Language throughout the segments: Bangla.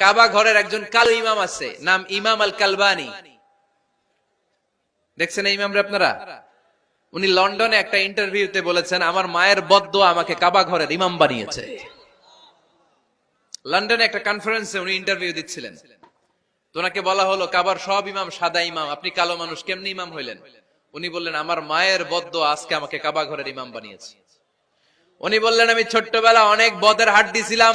কাবা ঘরের একজন কালো ইমাম আছে, নাম ইমাম আল কালবানি দেখছেন এই ইমামরা আপনারা? উনি লন্ডনে একটা ইন্টারভিউতে বলেছেন, আমার মায়ের বদ্ধ আমাকে কাবা ঘরের ইমাম বানিয়েছে। লন্ডনে একটা কনফারেন্সে উনি ইন্টারভিউ দিচ্ছিলেন। তো ওনাকে বলা হলো, কাবার সব ইমাম সাদা ইমাম, আপনি কালো মানুষ কেমনি ইমাম হইলেন? উনি বললেন, আমার মায়ের বদ্ধ আজকে আমাকে কাবা ঘরের ইমাম বানিয়েছে। উনি বললেন, আমি ছোট্টবেলা অনেক বদের হাট দিছিলাম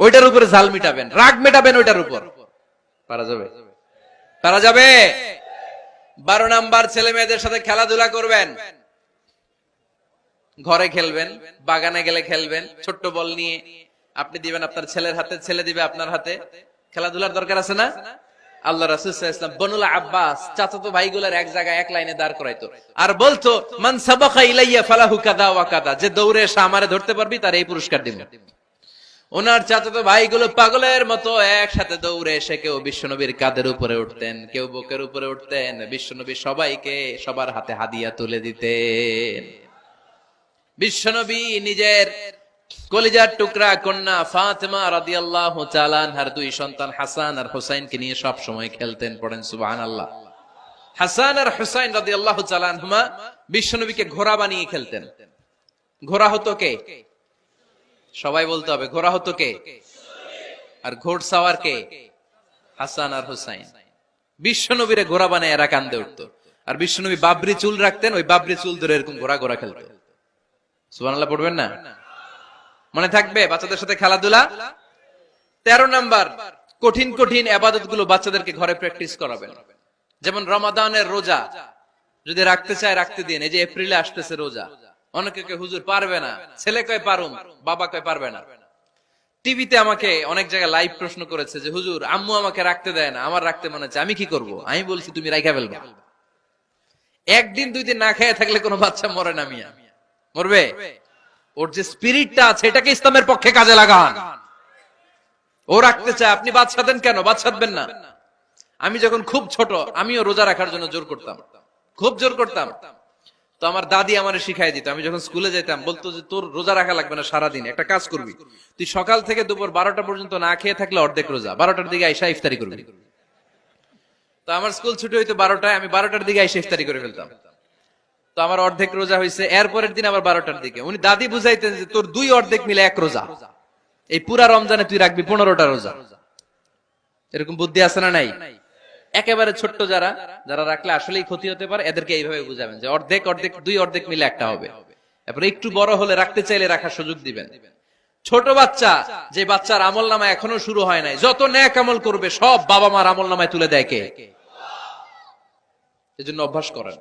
ওইটার উপরে জাল মিটাবেন, রাগ মেটাবেন ওইটার উপর। পারা যাবে? পারা যাবে? বারো নাম্বার ছেলে মেয়েদের সাথে খেলাধুলা করবেন। ঘরে খেলবেন, বাগানে গেলে খেলবেন, ছোট্ট বল নিয়ে আপনি দিবেন আপনার ছেলের হাতে, ছেলে দিবে আপনার হাতে। খেলাধুলার দরকার আছে না? আল্লাহ রাসূল সাল্লাল্লাহু আলাইহি ওয়াসাল্লাম বনুল আব্বাস, চাচাতো ভাইগুলোর এক জায়গায় এক লাইনে দাঁড় করাইতো। আর বলতো, মান সাবাকা ইলাইয়া ফালাহু কাদা ওয়া কাদা, যে দৌড়ে এসে আমারে ধরতে পারবি, তার এই পুরস্কার দিব। ওনার চাচাতো ভাইগুলো পাগলের মতো একসাথে দৌড়ে এসে কেউ বিশ্বনবীর কাদের উপরে উঠতেন, কেউ বুকের উপরে উঠতেন। বিশ্বনবী সবাইকে সবার হাতে হাদিয়া তুলে দিতেন। বিশ্বনবী নিজের কলিজার টুকরা কন্যা ফাতেমা রাদিয়াল্লাহু আনহার দুই সন্তান হাসান আর হুসাইনকে নিয়ে সব সময় খেলতেন, পড়েন, সুবহানাল্লাহ। হাসান আর হুসাইন রাদিয়াল্লাহু তাআলা আনহুমা বিশ্বনবীকে ঘোড়া বানিয়ে খেলতেন। ঘোড়া হতো কে? সবাই বলতে হবে ঘোড়া হতো কে? আর ঘোড়সাওয়ার কে? হাসান আর হুসাইন। বিশ্বনবীরে ঘোড়া বানায় এরা কান্দে উঠতো। আর বিশ্বনবী বাবরি চুল রাখতেন, ওই বাবরি চুল ধরে এরকম ঘোড়া ঘোড়া খেলতো। সুবহানাল্লাহ পড়বেন না? মনে থাকবে বাচ্চাদের সাথে খেলাধুলা? তেরো নাম্বার, কঠিন কঠিন আবাদতগুলো বাচ্চাদেরকে ঘরে প্র্যাকটিস করাবেন। যেমন রমাদানের রোজা, যদি রাখতে চায় রাখতে দিন, এই যে এপ্রিলে আসতেছে রোজা। অনেকে কে হুজুর, পারবে না। ছেলে কয়, পারুম। বাবা কয়, পারবে না। টিভিতে আমাকে অনেক জায়গায় লাইভ প্রশ্ন করেছে যে, হুজুর, আম্মু আমাকে রাখতে দেয় না, আমার রাখতে মনে হচ্ছে, আমি কি করব? আমি বলছি, তুমি রাইখা ফেলবা। একদিন, দুই দিন না খেয়ে থাকলে কোনো বাচ্চা মরে না, মিয়া। মরবে? ওর যে স্পিরিটটা আছে, এটাকে ইসলামের পক্ষে কাজে লাগান। ও রাখতে চায়, আপনি বাচ্চা দেন কেন? বাচ্চা দেবেন না। আমি যখন খুব ছোট, আমিও রোজা রাখার জন্য জোর করতাম। খুব জোর করতাম। তো আমার দাদি আমার শিখাই দিত। আমি যখন স্কুলে যেতাম, বলতো যে, তোর রোজা রাখা লাগবে না সারাদিন, একটা কাজ করবি। তুই সকাল থেকে দুপুর বারোটা পর্যন্ত না খেয়ে থাকলে অর্ধেক রোজা। বারোটার দিকে আইসা ইফতারি করবি। তো আমার স্কুল ছুটি হইতো বারোটায়, আমি বারোটার দিকে আইসা ইফতারি করে ফেলতাম। তো আমার অর্ধেক রোজা হয়েছে এরপরের দিন আবার বারোটার দিকে। উনি দাদি বুঝাইতেন যে, তোর দুই অর্ধেক মিলে এক রোজা। এই পুরা রমজানে তুই রাখবি পনেরোটা রোজা। এরকম বুদ্ধি আছে না নাই? একেবারে ছোট্ট যারা যারা রাখলে আসলেই ক্ষতি হতে পারে, এদেরকে এইভাবে বুঝাবেন যে অর্ধেক অর্ধেক, দুই অর্ধেক মিলে একটা হবে। এরপরে একটু বড় হলে রাখতে চাইলে রাখার সুযোগ দিবেন। ছোট বাচ্চা, যে বাচ্চার আমল নামা এখনও শুরু হয় নাই, যত ন্যাক আমল করবে, সব বাবা মার আমল নামায় তুলে দেয় কে? এজন্য অভ্যাস করেন।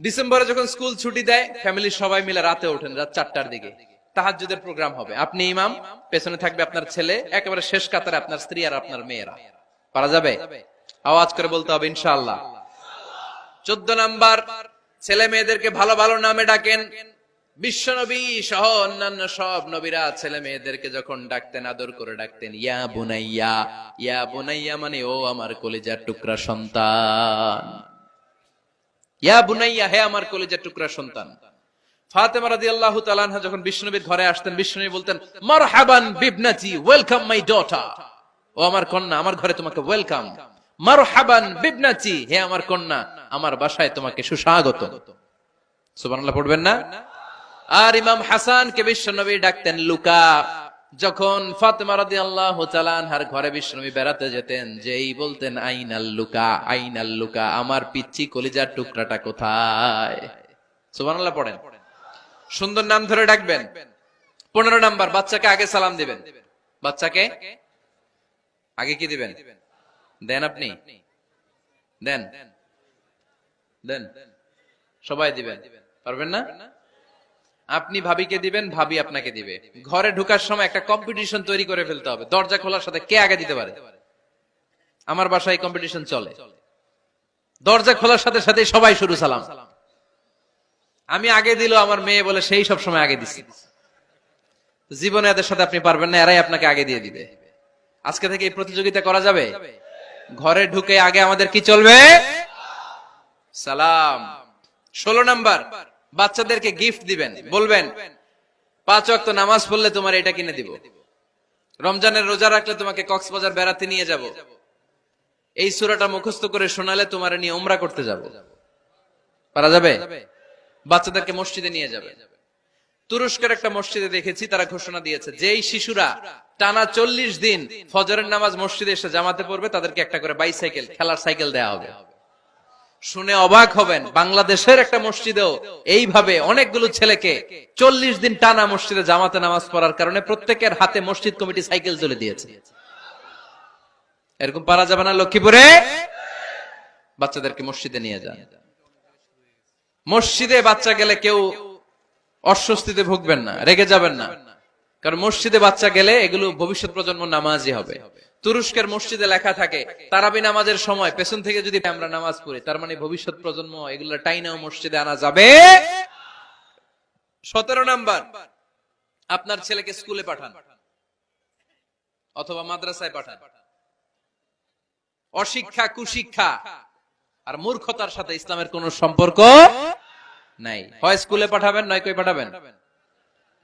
ডিসেম্বরে যখন স্কুল ছুটি দেয় ফ্যামিলির সবাই মিলে রাতে ওঠেন, রাত চারটার দিকে। তাহাজ্জুদের প্রোগ্রাম হবে। আপনি ইমাম, পেছনে থাকবে আপনার ছেলে, একেবারে শেষ কাতারে আপনার স্ত্রী আর আপনার মেয়েরা। পারা যাবে? আওয়াজ করে বলতে হবে, ইনশাআল্লাহ। চোদ্দ নাম্বার, ছেলে মেয়েদেরকে ভালো ভালো নামে ডাকেন। বিশ্বনবী সহ অন্যান্য সব নবীরা ছেলে মেয়েদেরকে যখন ডাকতেন, আদর করে ডাকতেন, ইয়া বুনাইয়া ইয়া বুনাইয়া মানে ও আমার টুকরা সন্তান। ইয়া বুনাইয়া, হে আমার টুকরা সন্তান। যখন বিষ্ণুনবীর ঘরে আসতেন বিষ্ণুনবী বলতেন, মারহাবান বিবনাতি, ওয়েলকাম মাই ডটার। ও আমার কন্যা, আমার ঘরে তোমাকে ওয়েলকাম মারহাবান বিবনাতি, হে আমার কন্যা, আমার বাসায় তোমাকে সুস্বাগত। সুবহানাল্লাহ, পড়বেন না? আর ইমাম হাসান কে বিশ্বনবী ডাকতেন লুকা। যখন ফাতেমা ঘরে বিষ্ণবী বেড়াতে যেতেন, যেই বলতেন, আইনাল লুকা আইনাল লুকা, আমার পিচ্চি কলিজার টুকরাটা কোথায়? সুবহানাল্লাহ, পড়েন। সুন্দর নাম ধরে ডাকবেন। পনেরো নাম্বার, বাচ্চাকে আগে সালাম দিবেন। বাচ্চাকে? আগে কি দিবেন? দেন আপনি। দেন। দেন। সবাই দিবেন। পারবেন না? আপনি ভাবিকে দিবেন, ভাবি আপনাকে দিবে। ঘরে ঢোকার সময় একটা কম্পিটিশন তৈরি করে ফেলতে হবে। দরজা খোলার সাথে কে আগে দিতে পারে? আমার বাসায় কম্পিটিশন চলে। দরজা খোলার সাথে সাথে সবাই শুরু, সালাম। আমি আগে দিল আমার মেয়ে বলে, সেই সব সময় আগে দিছি। জীবনে এদের সাথে আপনি পারবেন না, এরাই আপনাকে আগে দিয়ে দিবে। আজকে থেকে এই প্রতিযোগিতা করা যাবে? ঘরে ঢুকে আগে আমাদের কি চলবে? সালাম। ষোলো নাম্বার, বাচ্চাদেরকে গিফট দিবেন। বলবেন, পাঁচ ওয়াক্ত নামাজ পড়লে তোমার এটা কিনে দিব। রমজানের রোজা রাখলে তোমাকে কক্সবাজার বেড়াতে নিয়ে যাব। এই সুরাটা মুখস্থ করে শোনালে তোমার নিয়ে ওমরা করতে যাব। পারা যাবে? বাচ্চাদেরকে মসজিদে নিয়ে যাবে। তুরস্কের একটা মসজিদে দেখেছি, তারা ঘোষণা দিয়েছে, যেই শিশুরা টানা চল্লিশ দিন ফজরের নামাজ মসজিদে এসে জামাতে পড়বে, তাদেরকে একটা করে বাইসাইকেল খেলার সাইকেল দেওয়া হবে। শুনে অবাক হবেন, বাংলাদেশের একটা মসজিদেও এইভাবে অনেকগুলো ছেলেকে চল্লিশ দিন টানা মসজিদে জামাতে নামাজ পড়ার কারণে প্রত্যেকের হাতে মসজিদ কমিটি সাইকেল তুলে দিয়েছে। এরকম পারা যাবে না লক্ষ্মীপুরে? বাচ্চাদেরকে মসজিদে নিয়ে যান। মসজিদে বাচ্চা গেলে কেউ অস্বস্তিতে ভুগবেন না, রেগে যাবেন না। কারণ মসজিদে বাচ্চা গেলে এগুলো ভবিষ্যৎ প্রজন্ম নামাজই হবে। তুরস্কের মসজিদে লেখা থাকে, তারাবি নামাজের সময়, পেছন থেকে যদি আমরা নামাজ পড়ি, তার মানে ভবিষ্যৎ প্রজন্ম এগুলো টাইনাও মসজিদে আনা যাবে। সতেরো নাম্বার, আপনার ছেলেকে স্কুলে পাঠান অথবা মাদ্রাসায় পাঠান। অশিক্ষা, কুশিক্ষা আর মূর্খতার সাথে ইসলামের কোন সম্পর্ক নাই। হয় স্কুলে পাঠাবেন, নয় কই পাঠাবেন?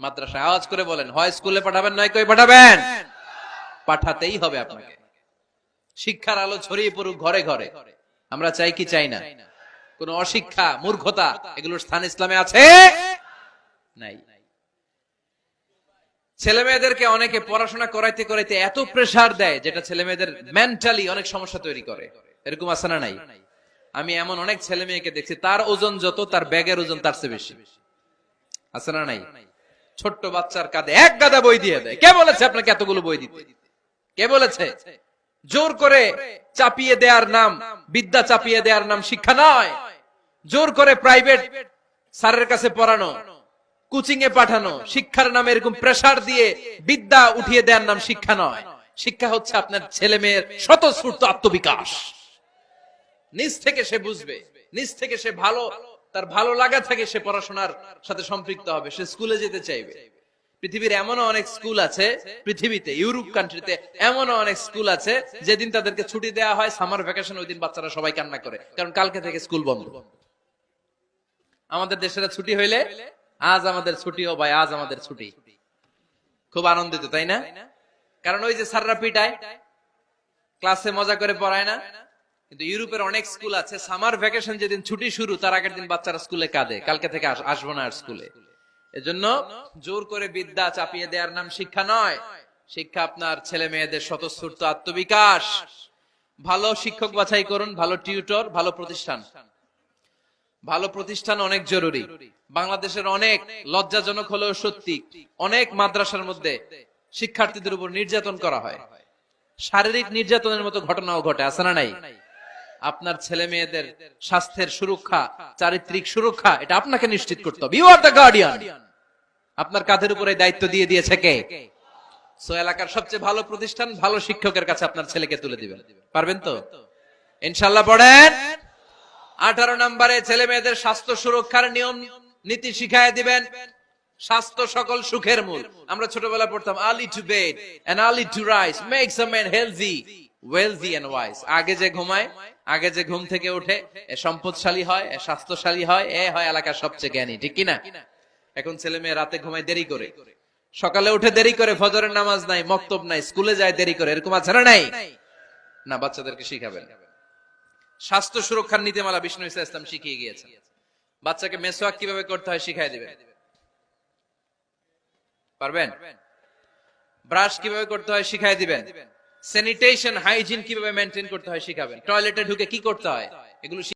মাদ্রাসায় আওয়াজ করে বলেন, হয় স্কুলে পাঠাবেন, নয় কই পাঠাবেন? পাঠাতেই হবে আপনাকে। শিক্ষার আলো ছড়িয়ে পড়ুক ঘরে ঘরে। আমরা চাই কি চাই না? কোন অশিক্ষা, মূর্খতা এগুলোর স্থান ইসলামে আছে? নাই। ছেলে মেয়েদেরকে অনেকে পড়াশোনা করাইতে করাইতে এত প্রেসার দেয়, যেটা ছেলে মেয়েদের মেন্টালি অনেক সমস্যা তৈরি করে। এরকম আছে না নাই? আমি এমন অনেক ছেলে মেয়েকে দেখছি, তার ওজন যত, তার ব্যাগের ওজন তার চেয়ে বেশি। আছে না নাই? ছোট্ট বাচ্চার কাঁধে এক গাদা বই দিয়ে দেয়। কে বলেছে আপনাকে এতগুলো বই দিতে? কে বলেছে? জোর করে চাপিয়ে দেওয়ার নাম, বিদ্যা চাপিয়ে দেওয়ার নাম শিক্ষা নয়। জোর করে প্রাইভেট স্যারের কাছে পড়ানো কোচিং এ পাঠানো, শিক্ষার নামে এরকম প্রেসার দিয়ে বিদ্যা উঠিয়ে দেওয়ার নাম শিক্ষা নয়। শিক্ষা হচ্ছে আপনার ছেলে মেয়ের স্বতঃস্ফূর্ত আত্মবিকাশ। নিজ থেকে সে বুঝবে, নিজ থেকে সে ভালো, তার ভালো লাগা থেকে সে পড়াশোনার সাথে সম্পৃক্ত হবে, সে স্কুলে যেতে চাইবে। পৃথিবীর এমনও অনেক স্কুল আছে, পৃথিবীতে ইউরোপ কান্ট্রিতে এমনও অনেক স্কুল আছে, যেদিন তাদেরকে ছুটি দেওয়া হয় সামার ভ্যাকেশন ওই দিন বাচ্চারা সবাই কান্না করে, কারণ কালকে থেকে স্কুল বন্ধ। আমাদের দেশের ছুটি হইলে, আজ আমাদের ছুটি ও ভাই, আজ আমাদের ছুটি। খুব আনন্দিত, তাই না? কারণ ওই যে স্যাররা পিটায় ক্লাসে মজা করে পড়ায় না কিন্তু ইউরোপের অনেক স্কুল আছে, সামার ভ্যাকেশন যেদিন ছুটি শুরু, তার আগের দিন বাচ্চারা স্কুলে কাঁদে। কালকে থেকে আসব না আর স্কুলে। এজন্য জোর করে বিদ্যা চাপিয়ে দেওয়ার নাম শিক্ষা নয়। শিক্ষা আপনার ছেলে মেয়েদের স্বতঃস্ফূর্ত আত্মবিকাশ। ভালো শিক্ষক বাছাই করুন, ভালো টিউটর, ভালো প্রতিষ্ঠান। ভালো প্রতিষ্ঠান অনেক জরুরি। বাংলাদেশের অনেক লজ্জাজনক হলেও সত্যি, অনেক মাদ্রাসার মধ্যে শিক্ষার্থীদের উপর নির্যাতন করা হয়। শারীরিক নির্যাতনের মতো ঘটনাও ঘটে, আছে না নাই? আপনার ছেলে মেয়েদের স্বাস্থ্যের সুরক্ষা, চারিত্রিক সুরক্ষা, এটা আপনাকে নিশ্চিত করতে হবে। ইউ আর দ্য গার্ডিয়ান আপনার কাঁধের উপরে দায়িত্ব দিয়ে দিয়েছে কে? সো এলাকার সবচেয়ে ভালো প্রতিষ্ঠান, ভালো শিক্ষকের কাছে আপনার ছেলেকে তুলে দিবেন। পারবেন তো? ইনশাল্লাহ পড়েন। আঠারো নম্বরে ছেলে মেয়েদের স্বাস্থ্য সুরক্ষার নিয়ম, নীতি শিখায় দিবেন। স্বাস্থ্য সকল সুখের মূল। আমরা ছোটবেলা পড়তাম early to bed and early to rise makes a man healthy wealthy and wise আগে যে ঘুমায়, আগে যে ঘুম থেকে ওঠে এ সম্পদশালী হয়, এ স্বাস্থ্যশালী হয়, এ হয় এলাকার সবচেয়ে জ্ঞানী, ঠিক কিনা? এখন ছেলে মেয়ে রাতে ঘুমায় দেরি করে। সকালে উঠে দেরি করে, ফজরের নামাজ নাই, মক্তব নাই, স্কুলে যায় দেরি করে, এরকম আছে না নাই? না, বাচ্চাদেরকে শিখাবেন। স্বাস্থ্য সুরক্ষার নীতিমালা বিষ্ণু ইসা ইসলাম শিখিয়ে গিয়েছেন। বাচ্চাকে মেসোয়াক কীভাবে করতে হয় শিখাই দিবেন। পারবেন? ব্রাশ কীভাবে করতে হয় শিখাই দিবেন। স্যানিটেশন হাইজিন কীভাবে মেনটেন করতে হয় শিখাবেন? টয়লেটে ঢুকে কি করতে হয়? এগুলো